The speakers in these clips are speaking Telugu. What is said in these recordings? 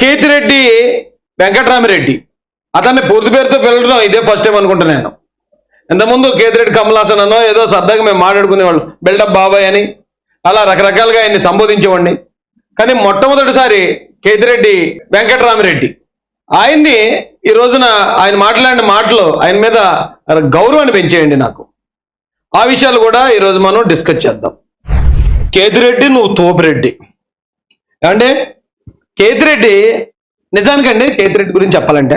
కేతిరెడ్డి వెంకటరామిరెడ్డి. అతన్ని పూర్తి పేరుతో పిలవడం ఇదే ఫస్ట్ టైం అనుకుంటున్నాను నేను. ఇంతకుముందు కేతిరెడ్డి కమలాసన్ అనో ఏదో సరదాగా మేము మాట్లాడుకునేవాళ్ళం. బిల్డప్ బాబాయ్ అని. అలా రకరకాలుగా ఆయన్ని సంబోధించేవాడిని. కానీ మొట్టమొదటిసారి కేతిరెడ్డి వెంకటరామిరెడ్డి. ఆయన్ని ఈ రోజున ఆయన మాట్లాడిన మాటలు ఆయన మీద గౌరవాన్ని పెంచేయండి నాకు. ఆ విషయాలు కూడా ఈరోజు మనం డిస్కస్ చేద్దాం. కేతిరెడ్డి నువ్వు తోపిరెడ్డి. అంటే కేతిరెడ్డి నిజానికండి కేతిరెడ్డి గురించి చెప్పాలంటే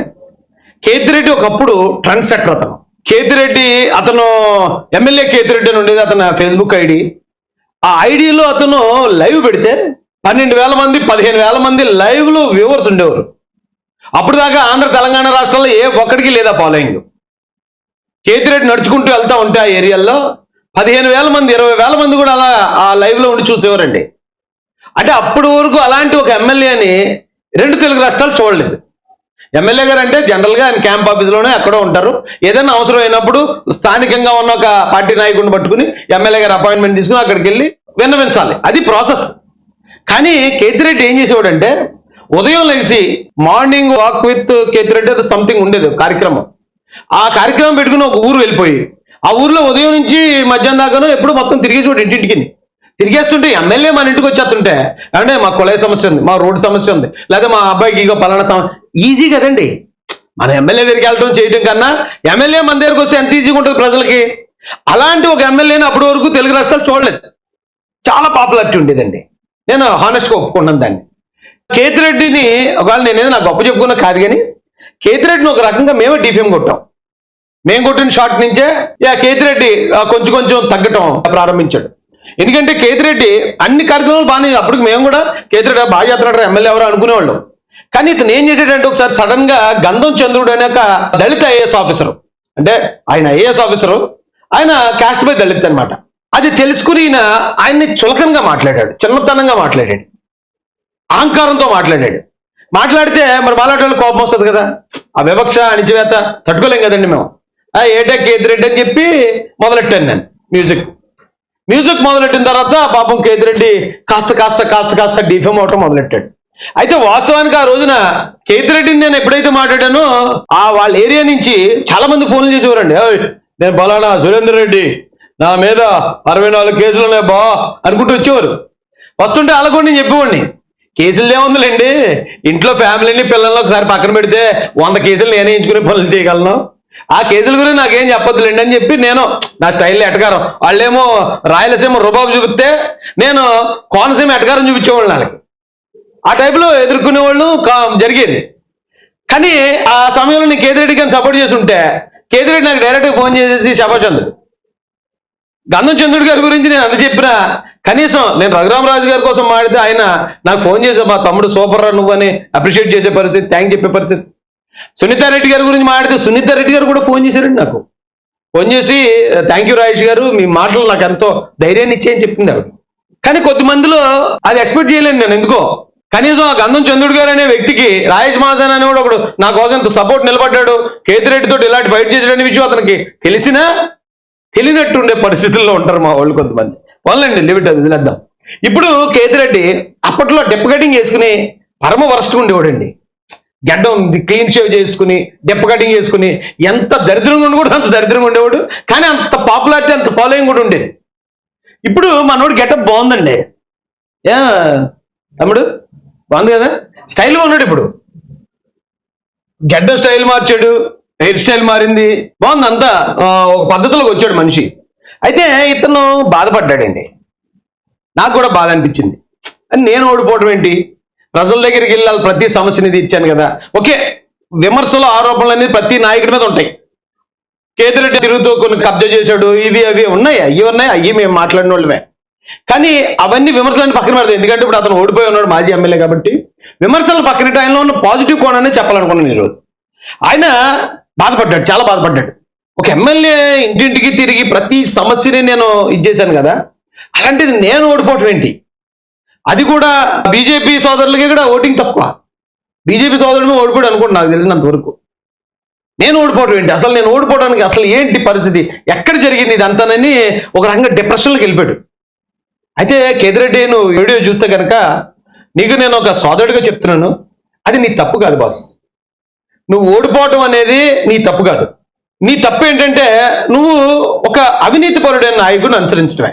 కేతిరెడ్డి ఒకప్పుడు ట్రెండ్ సెట్టర్ అతను. కేతిరెడ్డి అతను ఎమ్మెల్యే కేతిరెడ్డి అని ఉండేది అతను ఫేస్బుక్ ఐడి. ఆ ఐడిలో అతను లైవ్ పెడితే పన్నెండు వేల మంది పదిహేను వేల మంది లైవ్లో వ్యూవర్స్ ఉండేవారు. అప్పుడు దాకా ఆంధ్ర తెలంగాణ రాష్ట్రాల్లో ఏ ఒక్కడికి లేదా ఫాలోయింగ్. కేతిరెడ్డి నడుచుకుంటూ వెళ్తా ఉంటే ఆ ఏరియాల్లో పదిహేను వేల మంది ఇరవై వేల మంది కూడా అలా ఆ లైవ్లో ఉండి చూసేవారండి. అంటే అప్పటి వరకు అలాంటి ఒక ఎమ్మెల్యేని రెండు తెలుగు రాష్ట్రాలు చూడలేదు. ఎమ్మెల్యే గారు అంటే జనరల్గా ఆయన క్యాంప్ ఆఫీస్లోనే ఎక్కడో ఉంటారు. ఏదైనా అవసరం అయినప్పుడు స్థానికంగా ఉన్న ఒక పార్టీ నాయకుడిని పట్టుకుని ఎమ్మెల్యే గారు అపాయింట్మెంట్ తీసుకుని అక్కడికి వెళ్ళి విన్నవించాలి. అది ప్రాసెస్ కానీ కేతిరెడ్డి ఏం చేసేవాడంటే ఉదయం లేచి మార్నింగ్ వాక్ విత్ కేతిరెడ్డి అది సంథింగ్ ఉండేది కార్యక్రమం. ఆ కార్యక్రమం పెట్టుకుని ఒక ఊరు వెళ్ళిపోయి ఆ ఊర్లో ఉదయం నుంచి మధ్యాహ్నం దాకాను ఎప్పుడు మొత్తం తిరిగేసి ఇంటింటికి తిరిగేస్తుంటే ఎమ్మెల్యే మన ఇంటికి వచ్చేస్తుంటే అంటే మా కుళాయి సమస్య ఉంది మా రోడ్డు సమస్య ఉంది లేదా మా అబ్బాయికి ఇక పలానా సమస్య ఈజీ కదండి. మన ఎమ్మెల్యే దగ్గరికి వెళ్ళడం చేయడం కన్నా ఎమ్మెల్యే మన దగ్గరికి వస్తే ఎంత ఈజీగా ఉంటుంది ప్రజలకి? అలాంటి ఒక ఎమ్మెల్యేని అప్పటి వరకు తెలుగు రాష్ట్రాలు చూడలేదు. చాలా పాపులారిటీ ఉండేదండి. నేను హానెస్ట్గా ఒప్పుకున్నాను దాన్ని. కేతిరెడ్డిని ఒకవేళ నేనేదో నాకు గొప్ప చెప్పుకున్నా కాదు కానీ కేతిరెడ్డిని ఒక రకంగా మేమే డిఫేమ్ కొట్టాం. మేము కొట్టిన షాట్ నుంచే యా కేతిరెడ్డి కొంచెం కొంచెం తగ్గటం ప్రారంభించాడు. ఎందుకంటే కేతిరెడ్డి అన్ని కార్యక్రమాలు బాగానే అప్పటికి మేము కూడా కేతిరెడ్డి బాగా చేస్తున్నాడు ఎమ్మెల్యే ఎవరు అనుకునేవాళ్ళం. కానీ ఇతను ఏం చేసాడంటే ఒకసారి సడన్గా గంధం చంద్రుడు అనే ఒక దళిత ఐఏఎస్ ఆఫీసర్ అంటే ఆయన ఐఏఎస్ ఆఫీసరు ఆయన క్యాస్ట్ బై దళిత్ అనమాట అది తెలుసుకుని ఈయన ఆయన్ని చులకనగా మాట్లాడాడు చిన్నతనంగా మాట్లాడాడు. అహంకారంతో మాట్లాడాడు. మాట్లాడితే మరి బాలాటోళ్ళు కోపం వస్తుంది కదా. ఆ వివక్ష అణిచివేత తట్టుకోలేం కదండి మేము. ఆ కేతిరెడ్డి అని చెప్పి మొదలెట్టాను నేను మ్యూజిక్. మ్యూజిక్ మొదలెట్టిన తర్వాత పాపం కేతిరెడ్డి కాస్త కాస్త కాస్త కాస్త డిఫెమ్ అవటం మొదలెట్టాడు. అయితే వాస్తవానికి ఆ రోజున కేతిరెడ్డిని నేను ఎప్పుడైతే మాట్లాడానో ఆ వాళ్ళ ఏరియా నుంచి చాలా మంది ఫోన్లు చేసేవారండి. నేను బలానా సురేందర్ రెడ్డి నా మీద అరవై నాలుగు కేసులు ఉన్నాయి బా అనుకుంటూ వచ్చేవారు. వస్తుంటే అలాగోండి నేను చెప్పేవాడిని కేసులు ఏముందిలేండి ఇంట్లో ఫ్యామిలీని పిల్లల్ని ఒకసారి పక్కన పెడితే వంద కేసులు నేనే ఎంచుకునే పనులు చేయగలను. ఆ కేసుల గురించి నాకేం చెప్పొద్దులేండి అని చెప్పి నేను నా స్టైల్లో ఎటకారం వాళ్ళేమో రాయలసీమ రుబాబు చూపిస్తే నేను కోనసీమ ఎటకారం చూపించేవాళ్ళు నాకు ఆ టైప్లో ఎదుర్కొనే వాళ్ళు కా- జరిగేది. కానీ ఆ సమయంలో నేను కేతిరెడ్డి కానీ సపోర్ట్ చేసి ఉంటే కేతిరెడ్డి నాకు డైరెక్ట్గా ఫోన్ చేసేసి శభాచంద్రుడు గంధం చంద్రుడి గారి గురించి నేను అంత చెప్పినా కనీసం నేను రఘురామరాజు గారి కోసం మాడితే ఆయన నాకు ఫోన్ చేసా మా తమ్ముడు సూపర్ రా నువ్వు అని అప్రిషియేట్ చేసే పరిస్థితి థ్యాంక్ చెప్పే పరిస్థితి. సునీత రెడ్డి గారి గురించి మాట్లాడితే సునీత రెడ్డి గారు కూడా ఫోన్ చేశారండి నాకు. ఫోన్ చేసి థ్యాంక్ యూ రాజేష్ గారు మీ మాటలు నాకు ఎంతో ధైర్యాన్ని ఇచ్చేయని చెప్పింది ఆవిడ. కానీ కొద్ది మందిలో అది ఎక్స్పెక్ట్ చేయలేను నేను ఎందుకో. కనీసం ఆ గంధం చంద్రుడు గారు అనే వ్యక్తికి రాజేష్ మహాజన్ కూడా ఒకడు నా కోసం ఇంత సపోర్ట్ నిలబడ్డాడు. కేతిరెడ్డితో ఇలాంటి ఫైట్ చేసేటువంటి విషయం అతనికి తెలిసినా తెలియనట్టు ఉండే పరిస్థితుల్లో ఉంటారు మా వాళ్ళు కొంతమంది. వాళ్ళండి లిమిట్ అది వదిలేద్దాం. ఇప్పుడు కేతిరెడ్డి అప్పట్లో డెప్ కటింగ్ పరమ వరస్ట్ ఉండేవాడండి. గడ్డం క్లీన్ షేవ్ చేసుకుని డెప్ప కటింగ్ చేసుకుని ఎంత దరిద్రంగా ఉండి కూడా అంత దరిద్రంగా ఉండేవాడు. కానీ అంత పాపులారిటీ అంత ఫాలోయింగ్ కూడా ఉండేది. ఇప్పుడు మనోడు గెటప్ బాగుందండి. ఏ తమ్ముడు బాగుంది కదా? స్టైల్గా ఉన్నాడు ఇప్పుడు. గడ్డ స్టైల్ మార్చాడు హెయిర్ స్టైల్ మారింది. బాగుంది అంతా. ఒక పద్ధతిలోకి వచ్చాడు మనిషి. అయితే ఇతను బాధపడ్డాడండి. నాకు కూడా బాధ అనిపించింది. నేను ఓడిపోవడం ఏంటి? ప్రజల దగ్గరికి వెళ్ళాలి ప్రతి సమస్యని తీర్చాను కదా. ఓకే విమర్శలు ఆరోపణలు అనేది ప్రతి నాయకుడి మీద ఉంటాయి. కేతిరెడ్డి తిరుగుతూ కొన్ని కబ్జా చేశాడు ఇవి అవి ఉన్నాయి? అవి ఉన్నాయి? అవి మేము మాట్లాడిన వాళ్ళమే. కానీ అవన్నీ విమర్శలన్నీ పక్కన పెడతాయి. ఎందుకంటే ఇప్పుడు అతను ఓడిపోయి ఉన్నాడు మాజీ ఎమ్మెల్యే కాబట్టి. విమర్శలు పక్కన ఆయనలో ఉన్న పాజిటివ్ కోణాన్ని చెప్పాలనుకున్నాను ఈరోజు. ఆయన బాధపడ్డాడు చాలా బాధపడ్డాడు. ఒక ఎమ్మెల్యే ఇంటింటికి తిరిగి ప్రతి సమస్యని నేను ఇచ్చేశాను కదా. అలాంటిది నేను ఓడిపోవటం ఏంటి? అది కూడా బీజేపీ సోదరులకి కూడా ఓటింగ్ తక్కువ. బీజేపీ సోదరుడు ఓడిపోయాడు అనుకోండి నాకు తెలిసినంత వరకు. నేను ఓడిపోవడం ఏంటి? అసలు నేను ఓడిపోవడానికి అసలు ఏంటి పరిస్థితి? ఎక్కడ జరిగింది ఇదంతానని ఒక రకంగా డిప్రెషన్లోకి వెళ్ళిపోయాడు. అయితే కేదిరెడ్డి నువ్వు వీడియో చూస్తే కనుక నీకు నేను ఒక సోదరుడిగా చెప్తున్నాను. అది నీ తప్పు కాదు బాస్. నువ్వు ఓడిపోవటం అనేది నీ తప్పు కాదు. నీ తప్పు ఏంటంటే నువ్వు ఒక అవినీతి పరుడైన నాయకుడిని అనుసరించడమే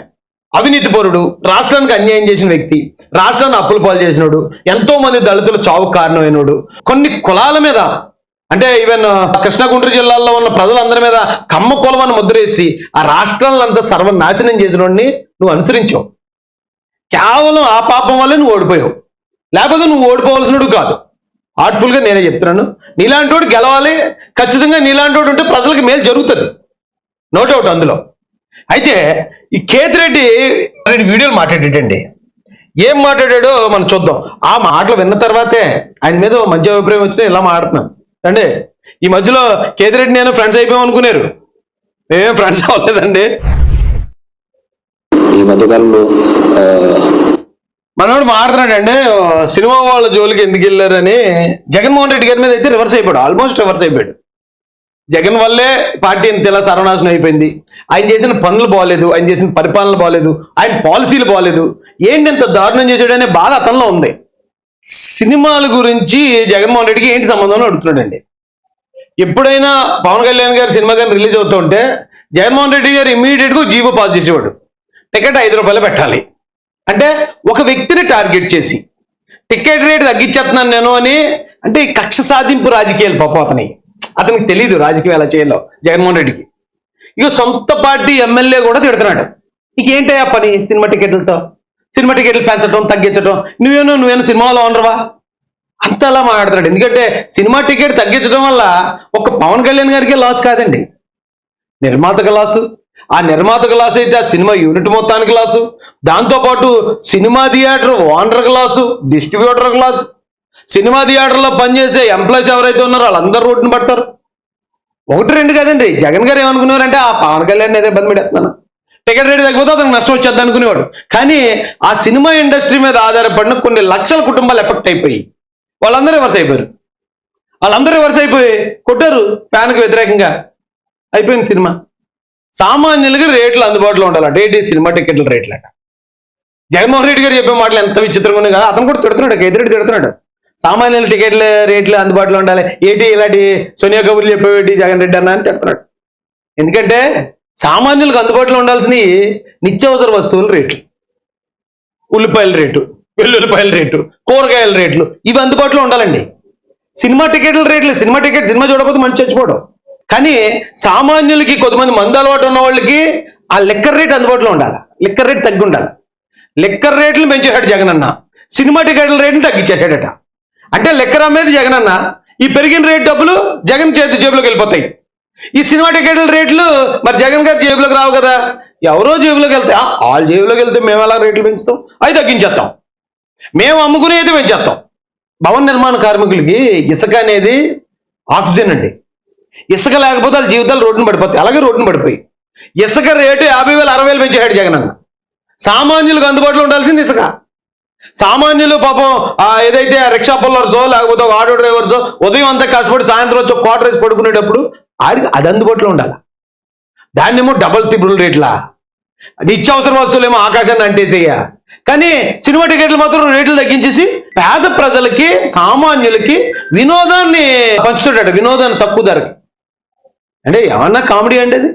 అవినీతి పరుడు రాష్ట్రానికి అన్యాయం చేసిన వ్యక్తి రాష్ట్రాన్ని అప్పుల పాలు చేసినోడు ఎంతో మంది దళితులు చావుకు కారణమైనోడు కొన్ని కులాల మీద అంటే ఈవెన్ కృష్ణా గుంటూరు జిల్లాల్లో ఉన్న ప్రజలందరి మీద కమ్మ కులం అని ముద్రేసి ఆ రాష్ట్రాలంతా సర్వనాశనం చేసినోడిని నువ్వు అనుసరించావు. కేవలం ఆ పాపం వల్ల నువ్వు ఓడిపోయావు. లేకపోతే నువ్వు ఓడిపోవలసినడు కాదు. హార్ట్ఫుల్గా నేనే చెప్తున్నాను. నీలాంటి వాడు గెలవాలి. ఖచ్చితంగా నీలాంటి వాడు ఉంటే ప్రజలకు మేలు జరుగుతుంది. నో డౌట్ అందులో. అయితే ఈ కేతిరెడ్డి రెండు వీడియోలు మాట్లాడేటండి. ఏం మాట్లాడాడో మనం చూద్దాం. ఆ మాటలు విన్న తర్వాతే ఆయన మీద మంచి అభిప్రాయం వచ్చినా ఇలా మాట్లాడుతున్నాను అంటే ఈ మధ్యలో కేతిరెడ్డి నేను ఫ్రెండ్స్ అయిపోయాం అనుకున్నారు? మేమేం ఫ్రెండ్స్ అవ్వలేదండి. ఈ మధ్యకాలంలో మనోడు మాట్లాడుతున్నాడు అండి సినిమా వాళ్ళ జోలికి ఎందుకు వెళ్ళారని. జగన్మోహన్ రెడ్డి గారి మీద అయితే రివర్స్ అయిపోయాడు ఆల్మోస్ట్ రివర్స్ అయిపోయాడు. జగన్ వల్లే పార్టీ ఇంత ఇలా సర్వనాశనం అయిపోయింది. ఆయన చేసిన పనులు బాగాలేదు ఆయన చేసిన పరిపాలన బాగాలేదు ఆయన పాలసీలు బాగాలేదు ఏంటి ఇంత దారుణం చేశాడనే బాధ అతనిలో ఉంది. సినిమాల గురించి జగన్మోహన్ రెడ్డికి ఏంటి సంబంధం అడుగుతున్నాడండి. ఎప్పుడైనా పవన్ కళ్యాణ్ గారి సినిమా కానీ రిలీజ్ అవుతుంటే జగన్మోహన్ రెడ్డి గారు ఇమీడియట్గా జీవో పాస్ చేసేవాడు. టికెట్ ఐదు రూపాయలు పెట్టాలి. అంటే ఒక వ్యక్తిని టార్గెట్ చేసి టికెట్ రేట్ తగ్గించేస్తున్నాను నేను అని అంటే కక్ష సాధింపు రాజకీయాలు పాప అతని అతనికి తెలియదు రాజకీయం ఎలా చేయాలో జగన్మోహన్ రెడ్డికి. ఇక సొంత పార్టీ ఎమ్మెల్యే కూడా తిడుతున్నాడు. నీకేంటయ్యా పని సినిమా టికెట్లతో? సినిమా టికెట్లు పెంచడం తగ్గించడం నువ్వేనో నువ్వేనో సినిమాలో ఉండరువా అంత అలా మాట్లాడుతున్నాడు. ఎందుకంటే సినిమా టికెట్ తగ్గించడం వల్ల ఒక పవన్ కళ్యాణ్ గారికి లాస్ కాదండి. నిర్మాతకు లాసు ఆ నిర్మాతకు లాస్ అయితే ఆ సినిమా యూనిట్ మొత్తానికి లాసు దాంతోపాటు cinema theatre owner loss distributor loss cinema థియేటర్లో పనిచేసే ఎంప్లాయీస్ ఎవరైతే ఉన్నారో వాళ్ళందరూ రోడ్డును పడతారు. ఒకటి రెండు కదండి. జగన్ గారు ఏమనుకున్నారంటే ఆ పవన్ కళ్యాణ్ ఏదో ఇబ్బంది పెడతాను టికెట్ రేటు తగ్గిపోతే అతనికి నష్టం వచ్చేద్ది అనుకునేవాడు. కానీ ఆ సినిమా ఇండస్ట్రీ మీద ఆధారపడిన కొన్ని లక్షల కుటుంబాలు ఎఫెక్ట్ అయిపోయి వాళ్ళందరూ రివర్స్ అయిపోయారు. వాళ్ళందరూ రివర్స్ అయిపోయి కొట్టారు ఫ్యాన్కి వ్యతిరేకంగా అయిపోయింది సినిమా. సామాన్యులకి రేట్లు అందుబాటులో ఉండాలట ఏంటి సినిమా టికెట్ల రేట్లు అట జగన్మోహన్ రెడ్డి గారు చెప్పే మాటలు ఎంత విచిత్రంగా ఉన్నాయి కదా అతను కూడా తిడుతున్నాడు కేతిరెడ్డి తిడుతున్నాడు. సామాన్యుల టికెట్ల రేట్లు అందుబాటులో ఉండాలి. ఏంటి ఇలాంటి సోనియా కబుర్లు చెప్పేటి జగన్ రెడ్డి అన్న అని చెప్తున్నాడు. ఎందుకంటే సామాన్యులకు అందుబాటులో ఉండాల్సినవి నిత్యావసర వస్తువుల రేట్లు. ఉల్లిపాయల రేటు వెల్లుల్లిపాయల రేటు కూరగాయల రేట్లు ఇవి అందుబాటులో ఉండాలండి. సినిమా టికెట్ల రేట్లు సినిమా టికెట్ సినిమా చూడకపోతే మంచి చచ్చిపోవడం కానీ సామాన్యులకి కొంతమంది మందు అలవాటు ఉన్న వాళ్ళకి ఆ లెక్కర్ రేట్ అందుబాటులో ఉండాలి. లెక్కర్ రేట్ తగ్గి ఉండాలి లెక్కర్ రేట్లు పెంచేశాడు జగన్ అన్న సినిమా టికెట్ల రేట్ని తగ్గించేశాడట. అంటే లెక్క రమ్మేది జగన్ అన్న ఈ పెరిగిన రేట్ డబ్బులు జగన్ చేతి జేబులోకి వెళ్ళిపోతాయి. ఈ సినిమా టికెట్ల రేట్లు మరి జగన్ గారి జేబులోకి రావు కదా. ఎవరో జేబులోకి వెళ్తే వాళ్ళ జేబులోకి వెళ్తే మేము ఎలా రేట్లు పెంచుతాం? అవి తగ్గించేస్తాం. మేము అమ్ముకునేది పెంచేస్తాం. భవన నిర్మాణ కార్మికులకి ఇసుక అనేది ఆక్సిజన్ అండి. ఇసుక లేకపోతే వాళ్ళ జీవితాలు రోడ్డున పడిపోతాయి. అలాగే రోడ్డున పడిపోయి. ఇసుక రేటు యాభై వేలు అరవై వేలు పెంచాడు జగన్ అన్న. సామాన్యులకు అందుబాటులో ఉండాల్సింది ఇసుక. సామాన్యులు పాపం ఏదైతే రిక్షా పుల్లర్సో లేకపోతే ఒక ఆటో డ్రైవర్సో ఉదయం అంతా కష్టపడి సాయంత్రం వచ్చి ఒక క్వార్టర్ వేసి పడుకునేటప్పుడు ఆడికి అది అందుబాటులో ఉండాలి? దాన్నేమో డబల్ త్రిబుల్ రేట్లా? నిత్యావసర వస్తువులు ఏమో ఆకాశాన్ని అంటేసేయ? కానీ సినిమా టికెట్లు మాత్రం రేట్లు తగ్గించేసి పేద ప్రజలకి సామాన్యులకి వినోదాన్ని పంచుతుంటాడు. వినోదాన్ని తక్కువ ధరకి. అంటే ఏమన్నా కామెడీ అండి అది?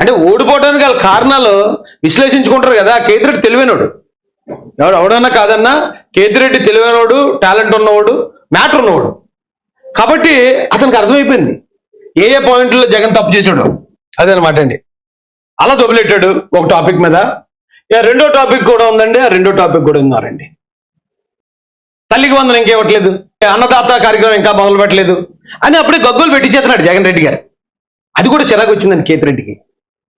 అంటే ఓడిపోవడానికి గల కారణాలు విశ్లేషించుకుంటారు కదా. కేతిరెడ్డి తెలివైనోడు. ఎవడు ఎవడన్నా కాదన్నా కేతిరెడ్డి తెలివైనవాడు టాలెంట్ ఉన్నవాడు మ్యాటర్ ఉన్నవాడు. కాబట్టి అతనికి అర్థమైపోయింది. ఏ ఏ పాయింట్లో జగన్ తప్పు చేశాడు. అదనమాట అండి. అలా దొబ్బలెట్టాడు ఒక టాపిక్ మీద. ఇక రెండో టాపిక్ కూడా ఉందండి ఆ రెండో టాపిక్ కూడా ఉన్నారండి తల్లికి వందనం ఇంకేవట్లేదు అన్నదాత కార్యక్రమం ఇంకా మొదలు పెట్టలేదు. అని అప్పుడే గగ్గులు పెట్టించేస్తున్నాడు జగన్ రెడ్డి గారు. అది కూడా చిరాకు వచ్చిందండి కేతిరెడ్డికి.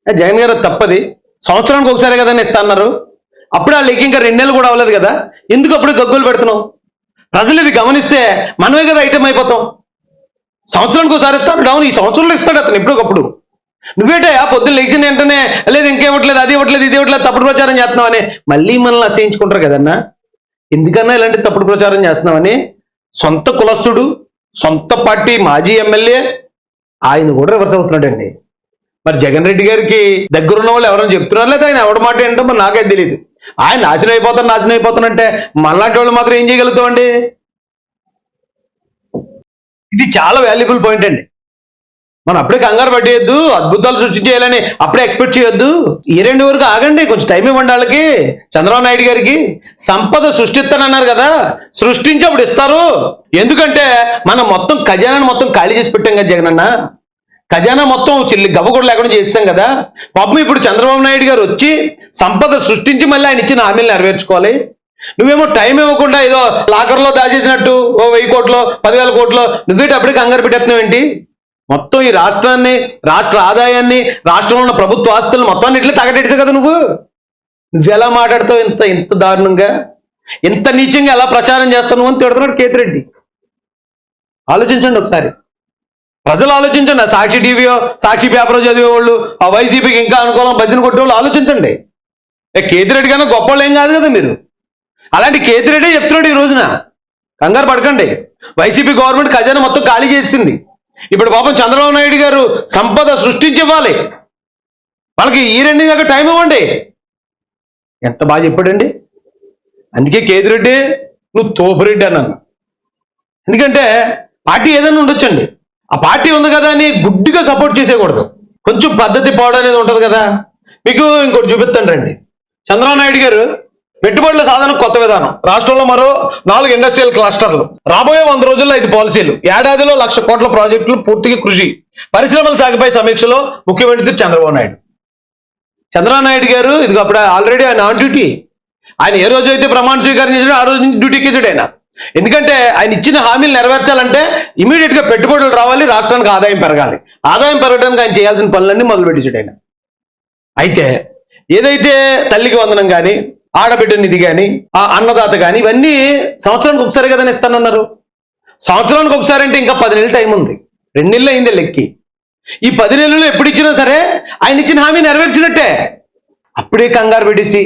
జగన్ గారు తప్పది. సంవత్సరానికి ఒకసారి కదా ఇస్తా అన్నారు. అప్పుడు వాళ్ళకి ఇంకా రెండు నెలలు కూడా అవ్వలేదు కదా? ఎందుకు అప్పుడు గగ్గులు పెడుతున్నావు? ప్రజలు ఇది గమనిస్తే మనమే కదా ఐటమ్ అయిపోతాం. సంవత్సరానికి ఒకసారి ఇస్తాను డౌన్. ఈ సంవత్సరంలో ఇస్తాడు అతను ఎప్పటికప్పుడు. నువ్వేటయా పొద్దున్న లేచిన వెంటనే లేదు ఇంకేమట్లేదు అది ఇవ్వట్లేదు ఇది ఇవ్వట్లేదు తప్పుడు ప్రచారం చేస్తున్నావని మళ్ళీ మనల్ని అసహించుకుంటారు కదన్నా? ఎందుకన్నా ఇలాంటి తప్పుడు ప్రచారం చేస్తున్నామని సొంత కులస్తుడు సొంత పార్టీ మాజీ ఎమ్మెల్యే ఆయన కూడా రివర్స్ అవుతున్నాడండి. మరి జగన్ రెడ్డి గారికి దగ్గరున్న వాళ్ళు ఎవరైనా చెప్తున్నారు? లేదా ఆయన ఎవడ మాట ఏంటో మరి నాకైతే తెలియదు ఆయన నాశనం అయిపోతాను నాశనం అయిపోతానంటే మనలాంటి వాళ్ళు మాత్రం ఏం చేయగలుగుతామండి ఇది చాలా వాల్యుబుల్ పాయింట్ అండి. మనం అప్పుడే కంగారు పట్టేయద్దు అద్భుతాలు సృష్టించేయాలని అప్పుడే ఎక్స్పెక్ట్ చేయొద్దు. ఈ రెండు వరకు ఆగండి కొంచెం టైం ఇవ్వండి వాళ్ళకి చంద్రబాబు నాయుడు గారికి. సంపద సృష్టిస్తానన్నారు కదా సృష్టించి అప్పుడు ఇస్తారు. ఎందుకంటే మనం మొత్తం ఖజానాన్ని మొత్తం ఖాళీ చేసి పెట్టాం కదా జగనన్న. ఖజానా మొత్తం చిల్లి గవ్వగూడ కూడా లేకుండా చేసాం కదా. పాపం ఇప్పుడు చంద్రబాబు నాయుడు గారు వచ్చి సంపద సృష్టించి మళ్ళీ ఆయన ఇచ్చిన హామీలు నెరవేర్చుకోవాలి. నువ్వేమో టైం ఇవ్వకుండా ఏదో లాకర్లో దాచేసినట్టు ఓ వెయ్యి కోట్లో పదివేల కోట్లో నువ్వేటప్పుడు కంగారు పెట్టేస్తున్నావు ఏంటి? మొత్తం ఈ రాష్ట్రాన్ని రాష్ట్ర ఆదాయాన్ని రాష్ట్రంలో ఉన్న ప్రభుత్వ ఆస్తులు మొత్తాన్ని ఇట్లా తగటెట్టావు కదా నువ్వు. నువ్వు ఎలా మాట్లాడతావు ఇంత ఇంత దారుణంగా? ఇంత నీచంగా ఎలా ప్రచారం చేస్తావు అని తిడుతున్నాడు కేతిరెడ్డి. ఆలోచించండి ఒకసారి. ప్రజలు ఆలోచించండి. సాక్షి టీవీయో సాక్షి పేపర్ చదివే వాళ్ళు ఆ వైసీపీకి ఇంకా అనుకూలం భజన కొట్టే వాళ్ళు ఆలోచించండి. కేతిరెడ్డి కన్నా గొప్ప ఏం కాదు కదా మీరు? అలాంటి కేతిరెడ్డి చెప్తున్నాడు ఈ రోజున. కంగారు పడకండి. వైసీపీ గవర్నమెంట్ ఖజానా మొత్తం ఖాళీ చేసింది. ఇప్పుడు పాపం చంద్రబాబు నాయుడు గారు సంపద సృష్టించి ఇవ్వాలి వాళ్ళకి ఈ రెండు దాకా టైం ఇవ్వండి. ఎంత బాగా చెప్పాడండి? అందుకే కేతిరెడ్డి నువ్వు తోపురెడ్డి అన్నాను. ఎందుకంటే పార్టీ ఏదైనా ఉండొచ్చండి. ఆ పార్టీ ఉంది కదా అని గుడ్డిగా సపోర్ట్ చేసేయకూడదు. కొంచెం పద్ధతి పోవడం అనేది ఉంటుంది కదా. మీకు ఇంకోటి చూపిస్తాను రండి. చంద్రబాబు నాయుడు గారు పెట్టుబడుల సాధన కొత్త విధానం. రాష్ట్రంలో మరో నాలుగు ఇండస్ట్రియల్ క్లస్టర్లు రాబోయే వంద రోజుల్లో ఐదు పాలసీలు ఏడాదిలో లక్ష కోట్ల ప్రాజెక్టులు పూర్తిగా కృషి. పరిశ్రమల శాఖపై సమీక్షలో ముఖ్యమంత్రి చంద్రబాబు నాయుడు. చంద్రబాబు నాయుడు గారు ఇది అప్పుడు ఆల్రెడీ ఆయన ఆన్ డ్యూటీ ఆయన ఏ రోజు అయితే ప్రమాణ స్వీకారం చేశాడో ఆ రోజు డ్యూటీకి వేసాడు ఆయన. ఎందుకంటే ఆయన ఇచ్చిన హామీలు నెరవేర్చాలంటే ఇమీడియట్గా పెట్టుబడులు రావాలి రాష్ట్రానికి ఆదాయం పెరగాలి. ఆదాయం పెరగడానికి ఆయన చేయాల్సిన పనులన్నీ మొదలుపెట్టించాడు ఆయన. అయితే ఏదైతే తల్లికి వందనం కానీ ఆడబిడ్డ నిధి కానీ ఆ అన్నదాత కానీ ఇవన్నీ సంవత్సరానికి ఒకసారి కదా ఇస్తానన్నారు. సంవత్సరానికి ఒకసారి అంటే ఇంకా పది నెలలు టైం ఉంది. రెండు నెలలు అయింది లెక్కి. ఈ పది నెలలు ఎప్పుడు ఇచ్చినా సరే ఆయన ఇచ్చిన హామీ నెరవేర్చినట్టే. అప్పుడే కంగారు పెట్టేసి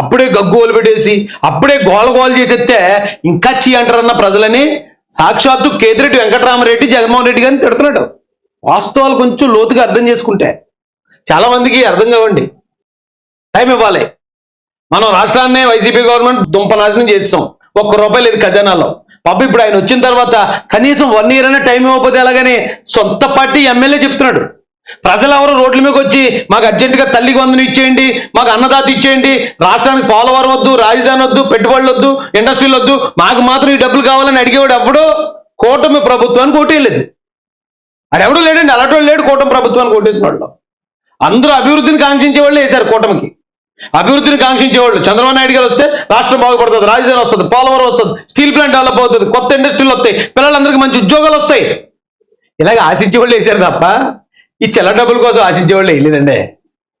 అప్పుడే గగ్గోలు పెట్టేసి అప్పుడే గోల గోల చేసేస్తే ఇంకా చీ అంటారన్న ప్రజలని సాక్షాత్తు కేతిరెడ్డి వెంకటరామరెడ్డి జగన్మోహన్ రెడ్డి గారిని తిడుతున్నాడు. వాస్తవాలు కొంచెం లోతుగా అర్థం చేసుకుంటే చాలా మందికి అర్థం కావండి. టైం ఇవ్వాలి. మనం రాష్ట్రాన్నే వైసీపీ గవర్నమెంట్ దుంపనాశనం చేస్తాం. ఒక్క రూపాయి లేదు ఖజానాలో. పాప ఇప్పుడు ఆయన వచ్చిన తర్వాత కనీసం వన్ ఇయర్ అనే టైం ఇవ్వకపోతే ఎలాగని సొంత పార్టీ ఎమ్మెల్యే చెప్తున్నాడు. ప్రజలు ఎవరు రోడ్ల మీదకి వచ్చి మాకు అర్జెంటుగా తల్లికి వందను ఇచ్చేయండి మాకు అన్నదాత ఇచ్చేయండి రాష్ట్రానికి పోలవరం వద్దు రాజధాని వద్దు పెట్టుబడులు వద్దు ఇండస్ట్రీలు వద్దు మాకు మాత్రం ఈ డబ్బులు కావాలని అడిగేవాడు ఎవడో కూటమి ప్రభుత్వానికి ఓటేయలేదు. ఆడెవడూ లేడండి అలాంటి లేడు కూటమి ప్రభుత్వానికి ఓటేసిన వాళ్ళు అందరూ అభివృద్ధిని కాంక్షించే వాళ్ళు వేశారు కూటమికి. అభివృద్ధిని కాంక్షించే వాళ్ళు. చంద్రబాబు నాయుడు గారు వస్తే రాష్ట్రం బాగుపడుతుంది రాజధాని వస్తుంది పోలవరం వస్తుంది స్టీల్ ప్లాంట్ డెవలప్ అవుతుంది కొత్త ఇండస్ట్రీలు వస్తాయి పిల్లలందరికీ మంచి ఉద్యోగాలు వస్తాయి. ఇలాగ ఆశించే వాళ్ళు వేశారు తప్ప ఈ చెల్ల డబ్బుల కోసం ఆశించే వాళ్ళు వేయలేదండి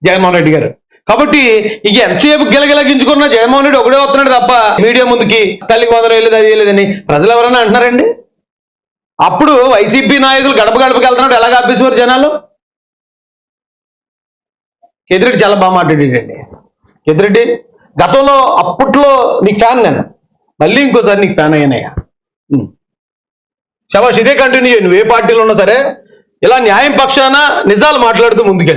జగన్మోహన్ రెడ్డి గారు. కాబట్టి ఇక ఎంతసేపు గిలగిలగించుకున్న జగన్మోహన్ రెడ్డి ఒకడే వస్తున్నాడు తప్ప మీడియా ముందుకి తల్లికి వందలు వెళ్ళేది అది వెళ్ళేదని ప్రజలు ఎవరైనా అంటున్నారండి? అప్పుడు వైసీపీ నాయకులు గడప గడపకి వెళ్తున్నాడు ఎలాగ ఆపేసేవారు జనాలు? ఎదురెడ్డి చాలా బాగా మాట్లాడేటండి. ఎదురెడ్డి గతంలో అప్పట్లో నీకు ఫ్యాన్ నేను. మళ్ళీ ఇంకోసారి నీకు ఫ్యాన్ అయ్యానయ్యా. శబాష్ ఇదే కంటిన్యూ నువ్వు ఏ పార్టీలో ఉన్నా సరే ఇలా న్యాయం పక్షాన నిజాలు మాట్లాడుతూ ముందుకెళ్ళి.